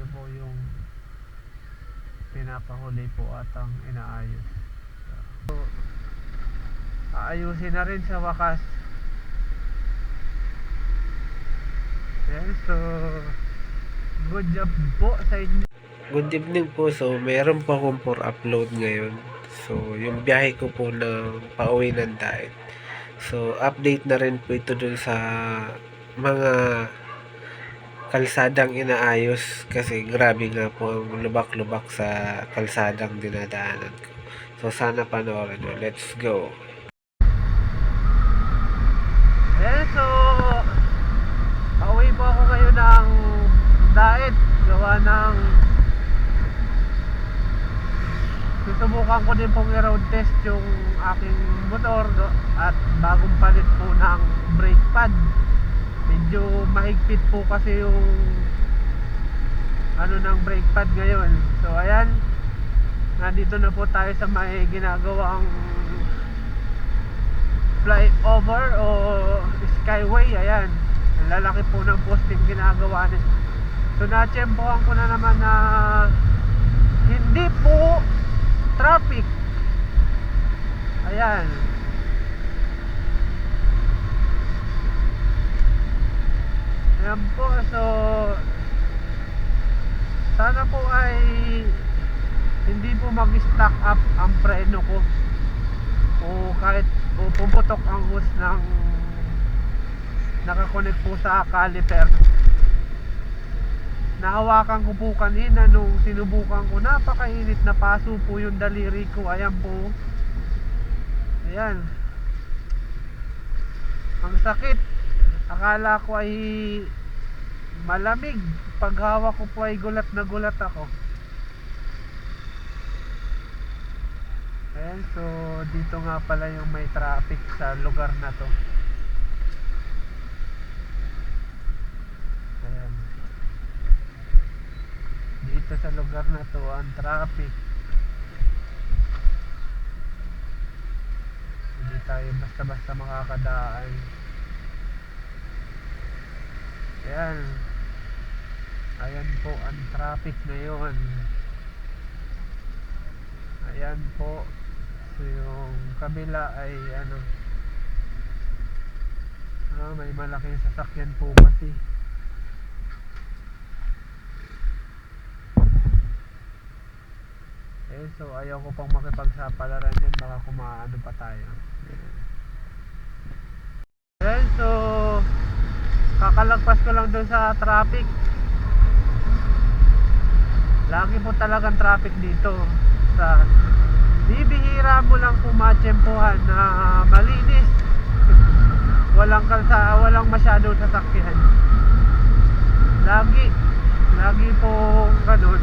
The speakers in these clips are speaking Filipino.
kami po yung pinakahuli po at ang inaayos. So, aayusin na rin sa wakas. Yan, so good job po sa inyo. Good evening po. So, meron po akong for upload ngayon. So, yung biyahe ko po ng pauwi ng diet. So, update na rin po ito dun sa mga kalsadang inaayos kasi grabe nga po ang lubak-lubak sa kalsadang dinadaanan ko. So, sana panoorin nyo. Let's go! Eh, so, pauwi po ako ngayon ng diet. Gawa ng susubukan ko din pong i-road test yung aking motor at bagong palit po ng brake pad medyo mahigpit po kasi yung ano ng brake pad ngayon. So ayan. Nandito na po tayo sa may ginagawang flyover o skyway. Ayan. Lalaki po ng posting ginagawa niya. So natsempohan ko na naman na hindi po traffic. Ayan ayan po so sana po ay hindi po mag-stack up ang preno ko. O kahit o pumutok ang hose ng nakakonect po sa caliper. Nahawakan ko po kanina nung sinubukan ko. Napakainit na paso po yung daliri ko. Ayan po. Ayan. Ang sakit akala ko ay malamig. Pag hawak ko po ay gulat na gulat ako. Ayan so dito nga pala yung may traffic sa lugar na to. Ayan. Dito sa lugar na to ang traffic. Hindi tayo basta basta makakadaan ayan. Ayan po ang traffic ngayon. Ayan po. So yung kabila ay ano ah, may malaking sasakyan po kasi Eh, so ayaw ko pang makipagsapalaran yan, baka kumaano pa tayo. Ayan, so kakalagpas ko lang doon sa traffic. Lagi po talagang traffic dito sa bibihira mo lang pumatsempohan na malinis. walang kalsa, walang masyadong sasakyan. Lagi, lagi pong ganun.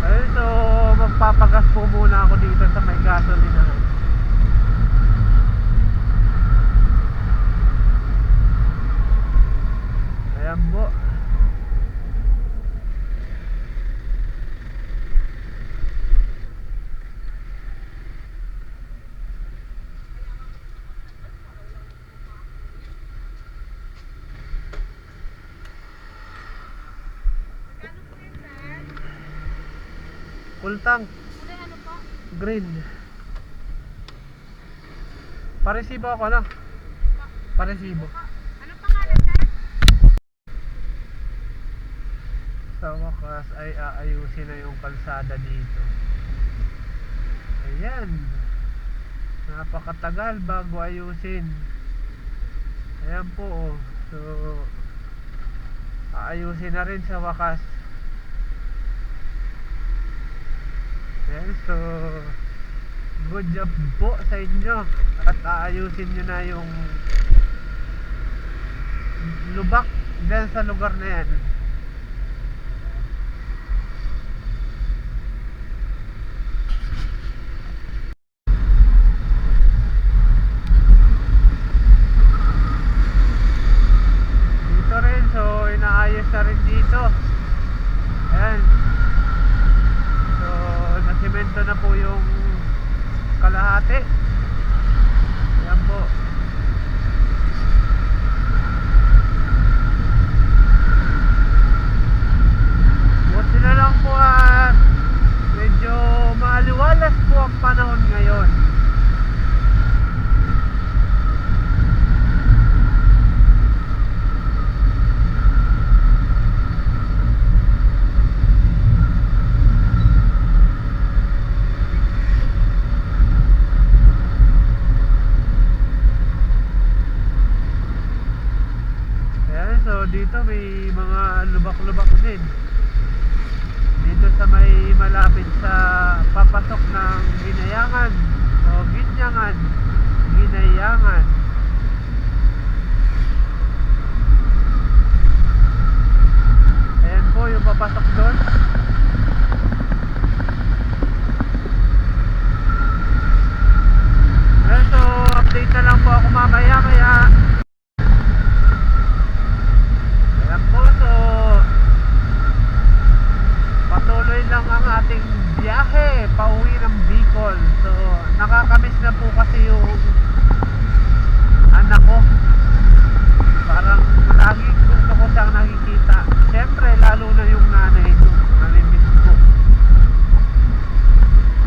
Ayun, so magpapagas po muna ako dito sa may gasolina. Ayan po. Full tank, Kulay ano po? green. Paresibo ako na. Paresibo. Ano pangalan sir? Sa wakas ay aayusin na yung kalsada dito. Ayan. Napakatagal bago ayusin. Ayan po oh. So aayusin na rin sa wakas. Ayan, so good job po sa inyo at aayusin nyo na yung lubak dyan sa lugar na yan. Dito rin, so inaayos na rin dito. Ayan. So, nasimento na po yung kalahati. Ayan, so dito may mga lubak-lubak din. Dito sa may malapit sa papasok ng Ginayangan o Ginyangan. Ginayangan. Ayan po yung papasok doon. Ayan, so update na lang po ako mamaya kaya Ayan po, so patuloy lang ang ating biyahe pauwi ng Bicol. So nakakamiss na po kasi yung anak ko. Parang laging gusto ko siyang nakikita. Siyempre, lalo na yung nanay ko. Namimiss ko.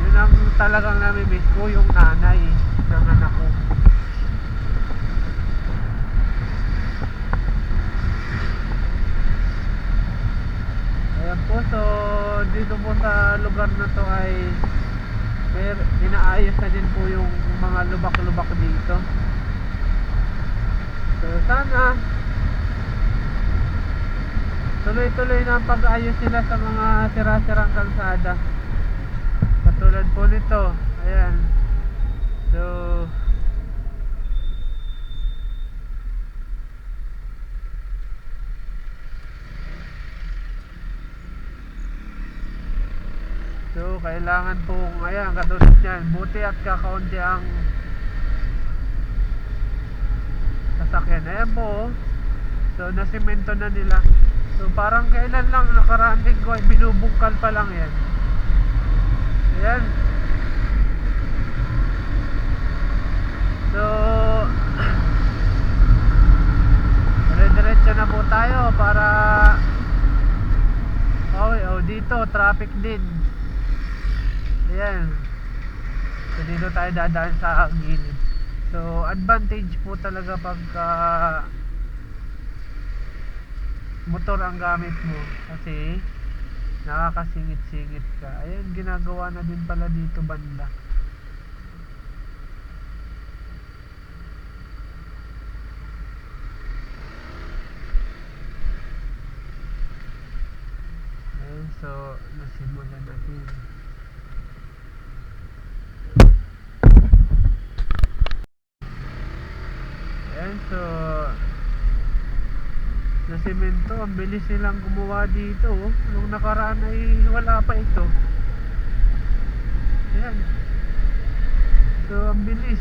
Yun ang talagang namimiss ko, yung nanay ng anak ko. Ayan po, so dito po sa lugar na to ay inaayos na din po yung mga lubak-lubak dito. So sana tuloy-tuloy na ang pag-ayos nila sa mga sira-sirang kalsada. Katulad po nito, ayan. So So, kailangan pong, ayan, katulad yan, buti at kakaunti ang sasakyan. Ayan po, oh. so, nasimento na nila. So, parang kailan lang nakaraan linggo ay binubungkal pa lang yan. Ayan. So, dire-diretso na po tayo para Oh, oh, dito traffic din. Ayan. So dito tayo dadaan sa gilid. So advantage po talaga pagka motor ang gamit mo kasi nakakasingit-singit ka. Ayan, ginagawa na din pala dito banda. So nasimulan natin. Ayan, so sa semento, ang bilis nilang gumawa dito. oh. Nung nakaraan ay wala pa ito. Ayan. So, ang bilis.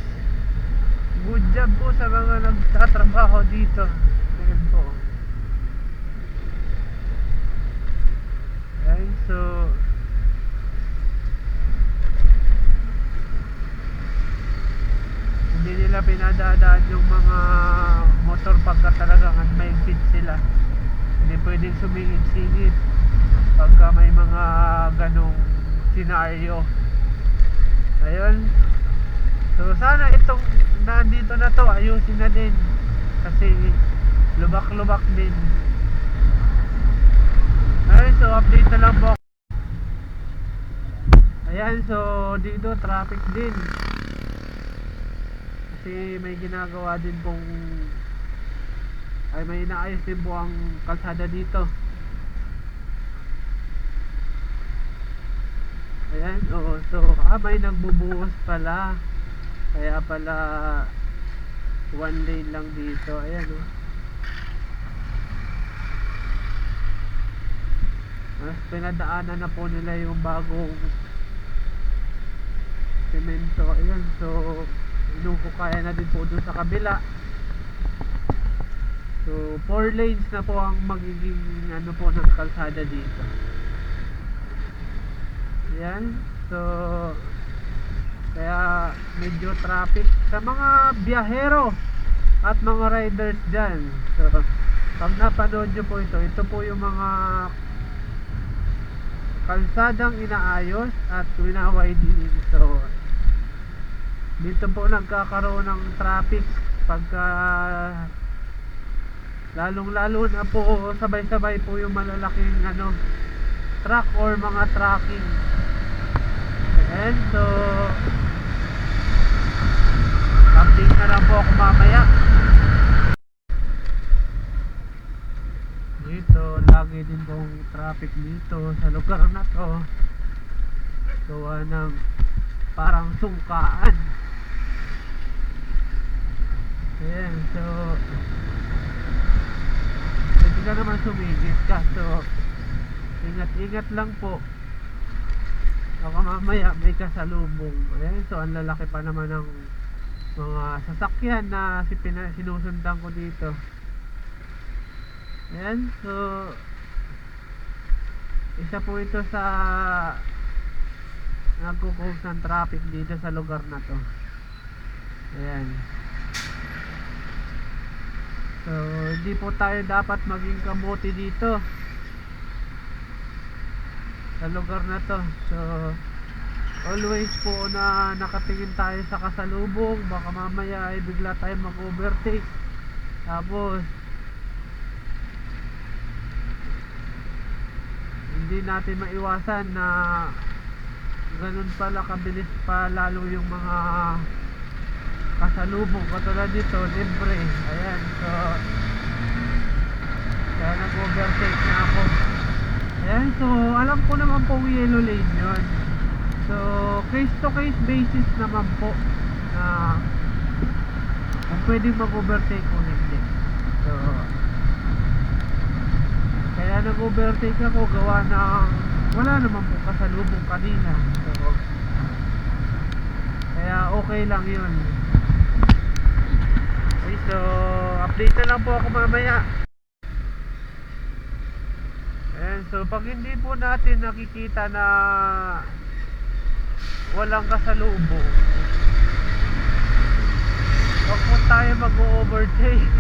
Good job po sa mga nagtatrabaho dito. Ayan po. Ayan, so hindi nila pinadadaan yung mga sila. Hindi pwedeng sumingit-singit pagka may mga ganong senaryo ayun. So sana itong nandito na to ayusin na din. Kasi lubak-lubak din. Ayun so update na lang po. Ayan so dito traffic din. Kasi may ginagawa din pong ay may inaayos din po ang kalsada dito. Ayan oo so ah may nagbubuhos pala. Kaya pala one lane lang dito. Ayan oh. Mas pinadaanan na po nila yung bagong semento ayan so kaya na din po dun sa kabila so 4 lanes na po ang magiging ano po ng kalsada dito. Yan so kaya medyo traffic sa mga biyahero at mga riders dyan. So pag napanood nyo po ito ito po yung mga kalsadang inaayos at winawiden so dito po nagkakaroon ng traffic pagka lalong lalo na po sabay sabay po yung malalaking ano truck or mga trucking and so update na lang po ako mamaya dito, lagi din pong traffic dito sa lugar na to. Gawa ng parang sungkaan. Ayan, so ka naman sumigit ka. So, ingat-ingat lang po. Baka mamaya may kasalubong. Ayan, so ang lalaki pa naman ng mga sasakyan na si pina, sinusundan ko dito. Ayan, so isa po ito sa nagkukos ng traffic dito sa lugar na to. Ayan. So, hindi po tayo dapat maging kamote dito sa lugar na to. So, always po na nakatingin tayo sa kasalubong, baka mamaya ay bigla tayo mag-overtake. Tapos, hindi natin maiwasan na ganun pala kabilis pa lalo yung mga kasalubong katulad dito libre. Ayan so kaya nag overtake na ako. Ayan so alam ko naman pong yellow lane yun. So case to case basis naman po na kung pwedeng mag overtake o hindi. So kaya nag overtake ako gawa ng wala naman po kasalubong kanina. So kaya okay lang yun so update na lang po ako mamaya. Ayan, so pag hindi po natin nakikita na walang kasalubong, wag po tayo mag-overtake.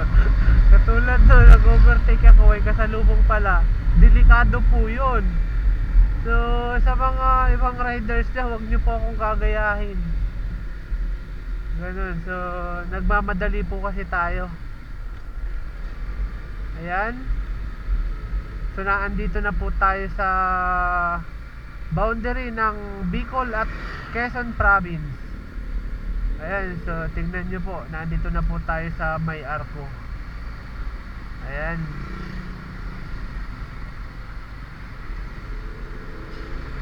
Katulad doon, nag-overtake ako, ay kasalubong pala. Delikado po yun. So, sa mga ibang riders na, huwag nyo po akong gagayahin. Ganun. So, nagmamadali po kasi tayo. Ayan. So, naandito na po tayo sa boundary ng Bicol at Quezon Province. Ayan. So, tingnan nyo po. Naandito na po tayo sa May Arco. Ayan.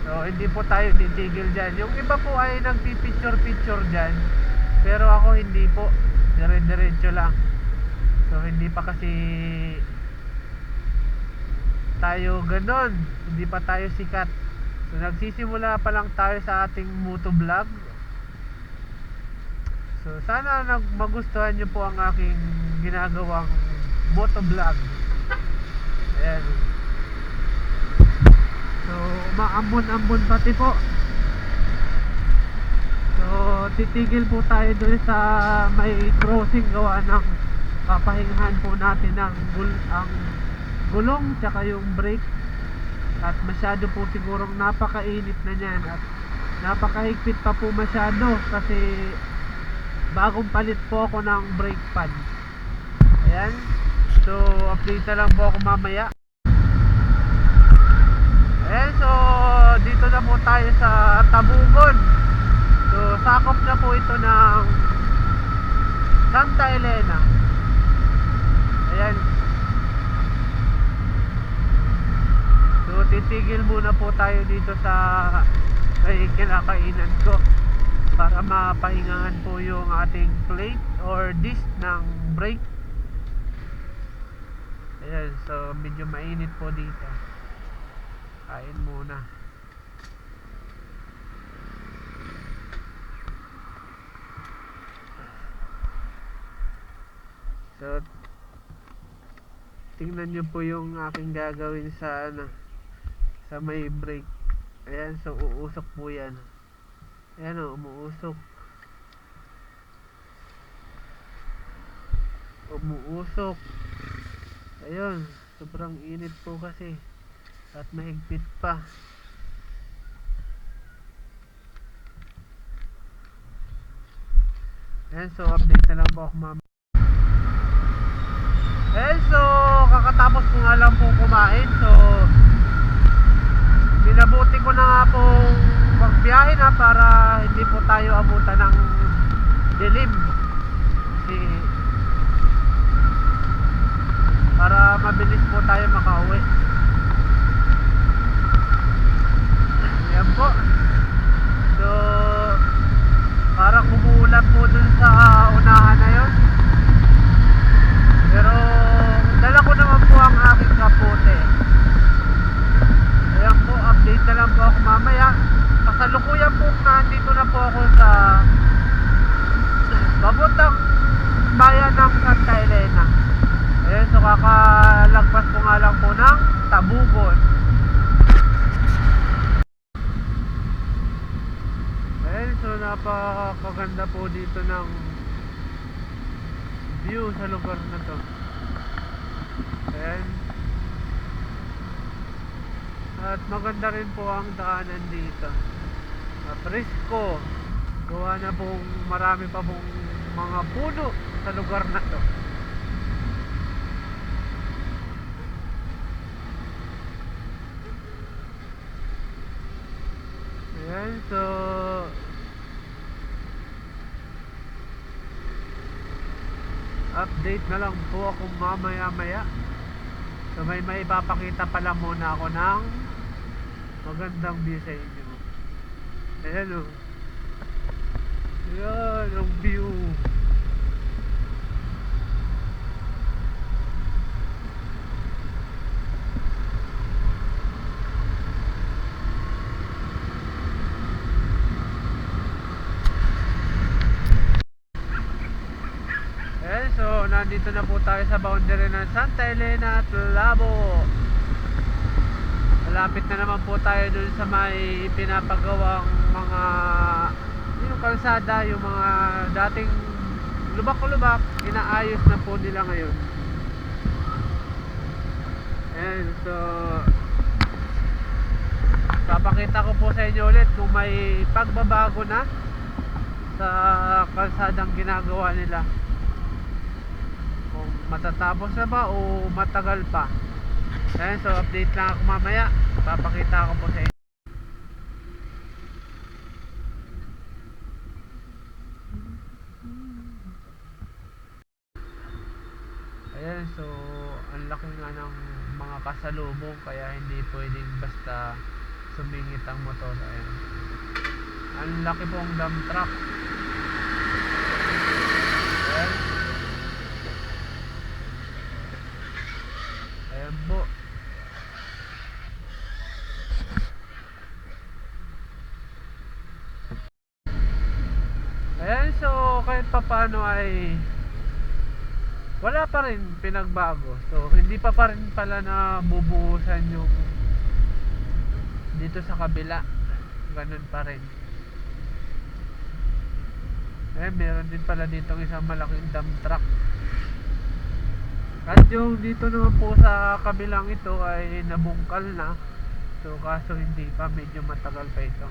So, hindi po tayo titigil dyan. Yung iba po ay nagpipicture-picture dyan. Pero ako hindi po. Dire-diretso lang. So hindi pa kasi tayo ganon. Hindi pa tayo sikat. So nagsisimula pa lang tayo sa ating moto vlog. So sana nag magustuhan niyo po ang aking ginagawang moto vlog. Ayan. So maambon-ambon pati po. Titigil po tayo doon sa may crossing gawa ng papahingahan po natin ang, gul ang gulong tsaka yung brake. At masyado po sigurong napakainit na niyan at napakahigpit pa po masyado kasi bagong palit po ako ng brake pad. Ayan. So update lang po ako mamaya. Ayan. So dito na po tayo sa Tabugon So, sakop na po ito ng Santa Elena. Ayan. So, titigil muna po tayo dito sa may kinakainan ko para mapahingahan po yung ating plate or disc ng brake. Ayan, so medyo mainit po dito. Kain muna. So, tingnan nyo po yung aking gagawin sa ano, sa may brake. Ayan, so uusok po yan. Ayan o, umuusok. Umuusok. Ayun, sobrang init po kasi. At mahigpit pa. Ayan, so update na lang po ako ma'am. Eh, so, kakatapos ko nga lang po kumain. So, binabuti ko na nga pong magbiyahe na para hindi po tayo abutan ng dilim. Kasi, para mabilis po tayo makauwi. Yan po. So, parang umuulan po dun sa unahan na yun. Pero, dala ko naman po ang aking kapote. Ayan po, update na lang po ako mamaya. Kasalukuyan po nandito na po ako sa papuntang bayan ng Santa Elena. Ayan, so kakalagpas ko nga lang po ng Tabugon. Ayan, so napakaganda po dito ng lugar na to. Ayan. At maganda rin po ang daanan dito. Presko. Gawa na pong marami pa pong mga puno sa lugar na to. Ayan, so update na lang po ako mamaya maya so may may ipapakita pala muna ako ng magandang view sa inyo. Ayan o. Ayan ang view Eh, so nandito na po tayo sa boundary ng Santa Elena at Labo. Malapit na naman po tayo dun sa may pinapagawang mga yung kalsada, yung mga dating lubak-lubak, inaayos na po nila ngayon. And so papakita ko po sa inyo ulit kung may pagbabago na sa kalsadang ginagawa nila matatapos na ba o matagal pa? Ayan, so update lang ako mamaya. Papakita ko po sa inyo. Ayan, so ang laki nga ng mga kasalubong kaya hindi pwedeng basta sumingit ang motor. Ayan. ang laki pong dump truck. Ayan. Po. Ayan, so kahit papano ay wala pa rin pinagbago. So hindi pa pa rin pala na bubuhusan yung dito sa kabila. Ganun pa rin. Eh, meron din pala dito isang malaking dump truck. At yung dito naman po sa kabilang ito ay nabungkal na. So kaso hindi pa, medyo matagal pa ito.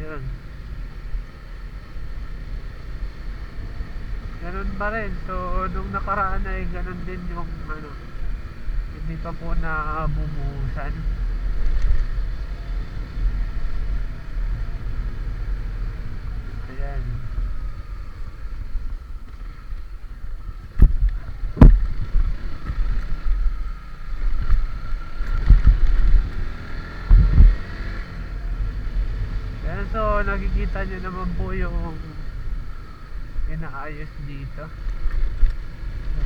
Ayun. Ganun pa rin. So nung nakaraan ay ganun din yung ano. Hindi pa po na bumuhusan. Ayan. Ayan, so nakikita nyo naman po yung inaayos dito.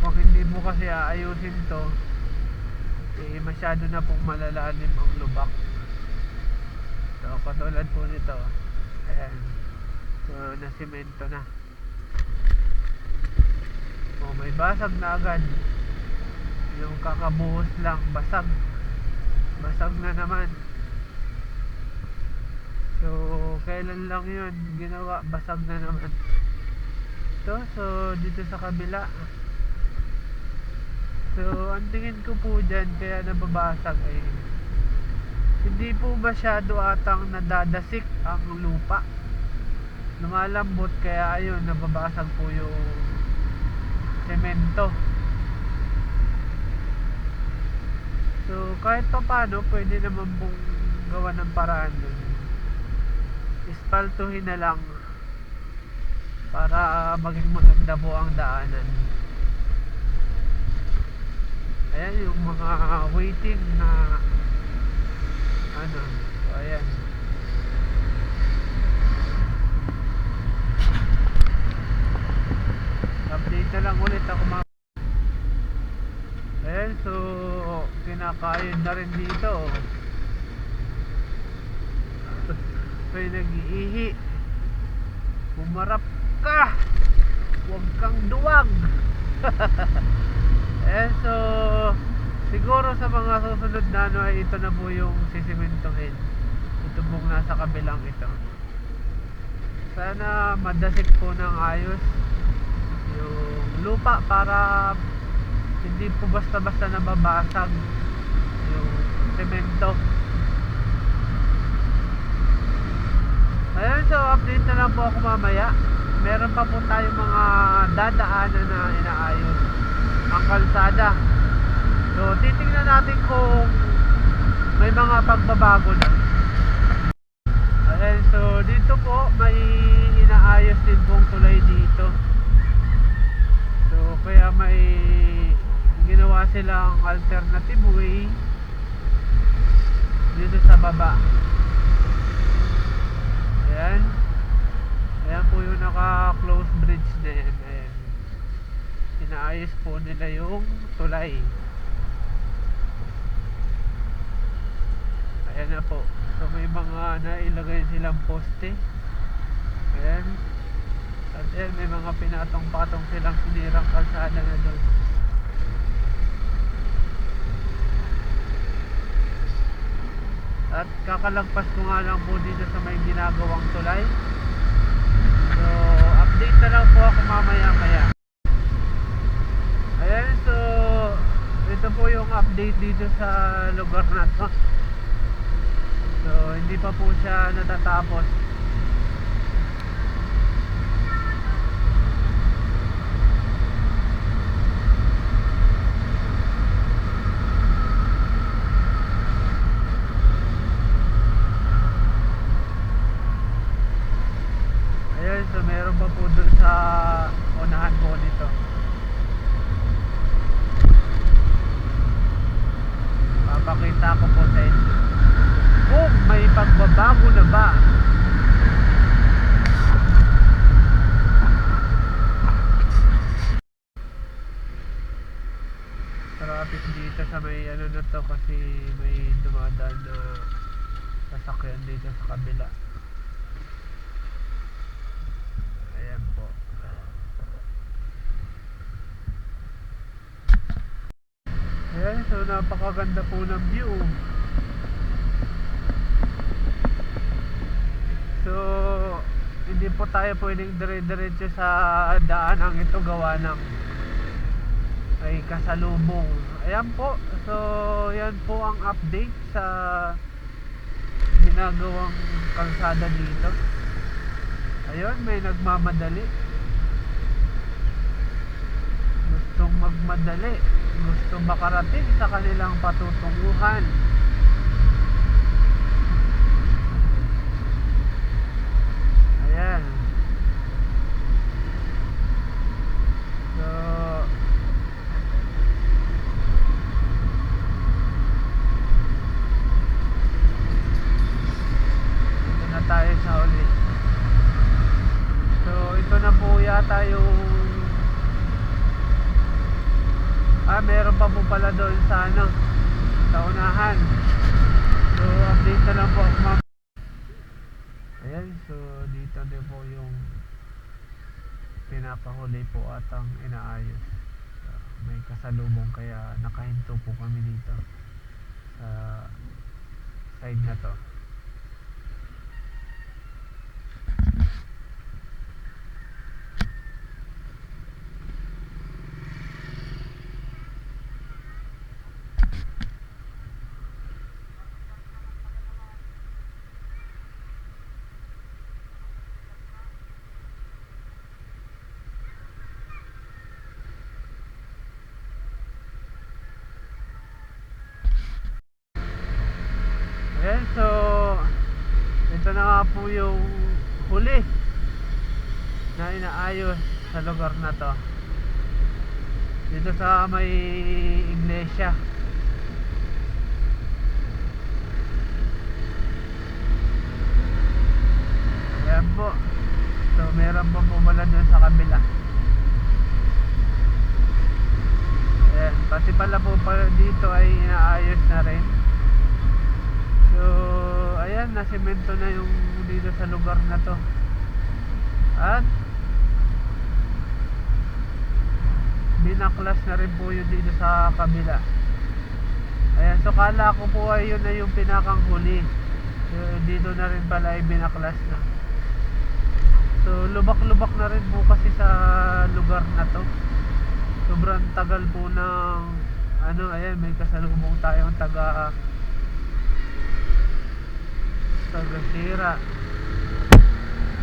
Kung hindi mo kasi aayusin to, eh masyado na pong malalalim ang lubak. So katulad po nito, ayan. So nasimento na. Oh, may basag na agad. Yung kakabuhos lang, basag. Basag na naman. So, kailan lang yun ginawa, basag na naman. So, so dito sa kabila. So, ang tingin ko po dyan, kaya nababasag ay hindi po masyado atang nadadasik ang lupa. Lumalambot kaya ayun, nababasag po yung semento. So, kahit pa paano, pwede naman pong gawa ng paraan dun. Ispaltuhin na lang para maging maganda po ang daanan. Ayan yung mga waiting na ano, so ayan. Update na lang ulit ako mga Ayan, so kinakain na rin dito. May nag-iihi. Bumarap ka! Huwag kang duwag! eh so siguro sa mga susunod na ano ay ito na po yung sisimentohin ito pong nasa kabilang ito sana madasik po ng ayos yung lupa para hindi po basta basta nababasag yung semento ayun so update na lang po ako mamaya. Meron pa po tayo mga dadaanan na inaayos. Ang kalsada. So titingnan natin kung may mga pagbabago na. Ayan so dito po may inaayos din pong tulay dito. So kaya may ginawa silang alternative way dito sa baba ayan Ayan po yung naka-close bridge na yan. Ayan. Inaayos po nila yung tulay. Ayan na po. So may mga nailagay silang poste. Ayan. At ayan, may mga pinatong-patong silang sinirang kalsada na doon. At kakalagpas ko nga lang po dito sa may ginagawang tulay. So, update na lang po ako mamaya maya. Ayan, so ito po yung update dito sa lugar na to. So, hindi pa po siya natatapos. Ayan, so meron pa po dun sa unahan po nito. Papakita ko po sa inyo. Kung may pagbabago na ba traffic dito sa may ano na to kasi may dumadaan na sasakyan dito sa kabila. Ayan po. Ayan, so napakaganda po ng view. So, hindi po tayo pwedeng dire-diretso sa daan ang ito gawa ng ay kasalubong. Ayan po. So, yan po ang update sa ginagawang kalsada dito. Ayun, may nagmamadali. Gustong magmadali. Gustong makarating sa kanilang patutunguhan. Ayan. So, dito na tayo sa huli. So, ito na po yata yung Ah, meron pa po pala doon sa ano sa unahan. So, update na lang po ma'am. Ayan, so dito din po yung pinakahuli po at ang inaayos. So, may kasalubong kaya nakahinto po kami dito sa side na to. Ayan, so ito na nga po yung huli na inaayos sa lugar na to. Dito sa may iglesia. Ayan po. So, meron po pumala dun sa kabila. Ayan, pati pala po dito ay inaayos na rin. So, ayan, nasimento na yung dito sa lugar na to. At, binaklas na rin po yun dito sa kabila. Ayan, so kala ko po ay yun na yung pinakang huli. So, dito na rin pala ay binaklas na. So, lubak-lubak na rin po kasi sa lugar na to. Sobrang tagal po ng ano, ayan, may kasalubong tayong taga taga sira.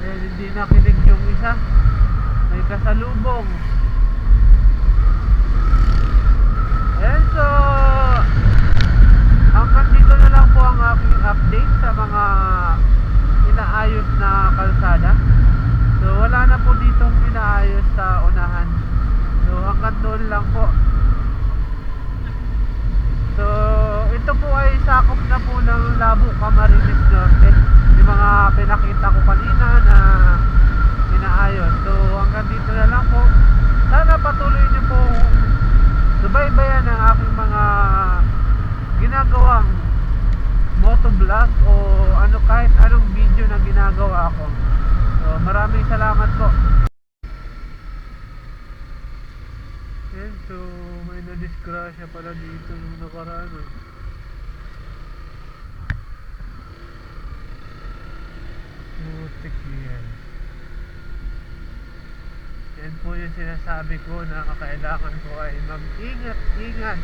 Ayan, hindi nakinig yung isa. May kasalubong. Ayan, so hanggang dito na lang po ang aking update sa mga inaayos na kalsada. So wala na po ditong inaayos sa unahan. So hanggang doon lang po. So ito po ay sakop na po ng Labo Camarines Norte. Yung mga pinakita ko kanina na inaayos. So hanggang dito na lang po. Sana patuloy niyo po subaybayan ang aking mga ginagawang motovlog o ano kahit anong video na ginagawa ko. So maraming salamat po. Yan, so may nadisgrasya pala dito nung nakaraan. ah. Putik yan. Yan po yung sinasabi ko na kailangan ko ay mag-ingat-ingat.